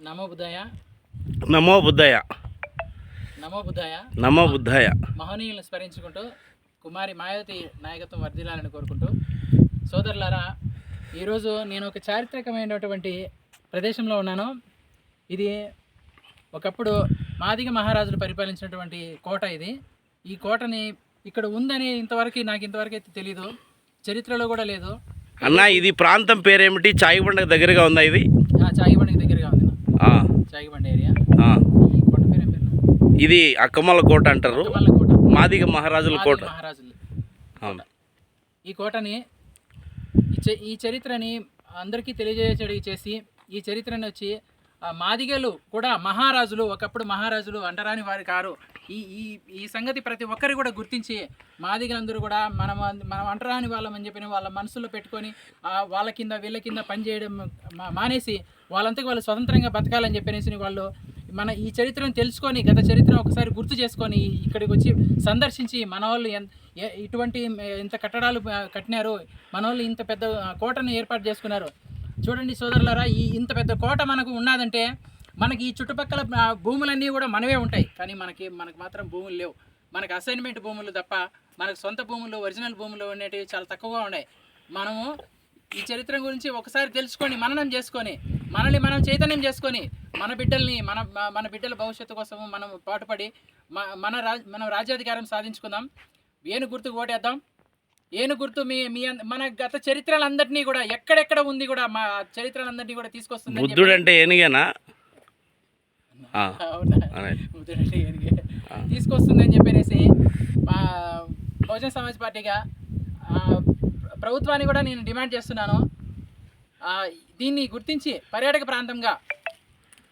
నమో బుద్ధాయ. నమో బుద్ధాయ. నమో బుద్ధయ్య మహనీయులను స్మరించుకుంటూ కుమారి మాయావతి నాయకత్వం వర్ధిల్లాలని కోరుకుంటూ సోదరులారా ఈరోజు నేను ఒక చారిత్రకమైనటువంటి ప్రదేశంలో ఉన్నాను. ఇది ఒకప్పుడు మాదిగ మహారాజులు పరిపాలించినటువంటి కోట ఇది. ఈ కోటని ఇక్కడ ఉందని ఇంతవరకు నాకు ఇంతవరకు అయితే తెలీదు. చరిత్రలో కూడా లేదు. అన్న ఇది ప్రాంతం పేరేమిటి? చాయిబండకు దగ్గరగా ఉందా ఇది? ఆ చాగిబండికి దగ్గరగా ఉంది నా. ఆ, చాగిబండి ఏరియా. ఇది అక్కమల్ల కోట అంటారు. మాదిగ మహారాజుల కోట. మహారాజులు. అవును. ఈ కోటని ఈ చరిత్రని అందరికీ తెలియజేయడి చేసి ఈ చరిత్రని వచ్చి మాదిగలు కూడా మహారాజులు ఒకప్పుడు మహారాజులు అంటరాని వారి కారు ఈ ఈ ఈ సంగతి ప్రతి ఒక్కరు కూడా గుర్తించి మాదిగలందరూ కూడా మనం మనం అంటరాని వాళ్ళమని చెప్పిన వాళ్ళ మనసులో పెట్టుకొని వాళ్ళ కింద వీళ్ళ కింద పనిచేయడం మా- మానేసి వాళ్ళంతకు వాళ్ళు స్వతంత్రంగా బతకాలని చెప్పేసి వాళ్ళు మన ఈ చరిత్రను తెలుసుకొని గత చరిత్ర ఒకసారి గుర్తు చేసుకొని ఇక్కడికి వచ్చి సందర్శించి మన వాళ్ళు ఎన్- ఏ- ఇటువంటి ఇంత కట్టడాలు కట్టినారు మన వాళ్ళు ఇంత పెద్ద కోటను ఏర్పాటు చేసుకున్నారు. చూడండి సోదరులారా ఈ ఇంత పెద్ద కోట మనకు ఉన్నదంటే మనకి ఈ చుట్టుపక్కల భూములన్నీ కూడా మనవే ఉంటాయి. కానీ మనకి మనకు మాత్రం భూములు లేవు. మనకు అసైన్మెంట్ భూములు తప్ప మనకు సొంత భూములు ఒరిజినల్ భూములు అనేటివి చాలా తక్కువగా ఉన్నాయి. మనము ఈ చరిత్ర గురించి ఒకసారి తెలుసుకొని మననం చేసుకొని మనల్ని మనం చైతన్యం చేసుకొని మన బిడ్డల్ని మన మన బిడ్డల భవిష్యత్తు కోసము మనం పాటుపడి మన మన రాజ్ మనం రాజ్యాధికారం సాధించుకుందాం. ఏను గుర్తుకు ఓటేద్దాం. ఏను గుర్తు మీ మీ మన గత చరిత్రలందరినీ కూడా ఎక్కడెక్కడ ఉంది కూడా మా చరిత్రలందరినీ కూడా తీసుకొస్తుంది బుద్ధుడు అంటే ఏనుగేనా? తీసుకొస్తుందని చెప్పేసి మా బహుజన సమాజ్ పార్టీగా ప్రభుత్వాన్ని కూడా నేను డిమాండ్ చేస్తున్నాను. దీన్ని గుర్తించి పర్యాటక ప్రాంతంగా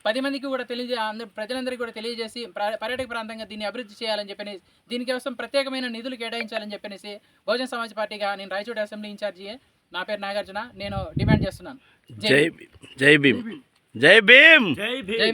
పది మందికి కూడా తెలియజే అందరు ప్రజలందరికీ కూడా తెలియజేసి ప్ర- పర్యాటక ప్రాంతంగా దీన్ని అభివృద్ధి చేయాలని చెప్పని దీనికోసం ప్రత్యేకమైన నిధులు కేటాయించాలని చెప్పనేసి బహుజన సమాజ్ పార్టీగా నేను రాయచోటి అసెంబ్లీ ఇన్ఛార్జి నా పేరు నాగార్జున. నేను డిమాండ్ చేస్తున్నాను. జై భీమ్. జై భీమ్. జై భీమ్. జై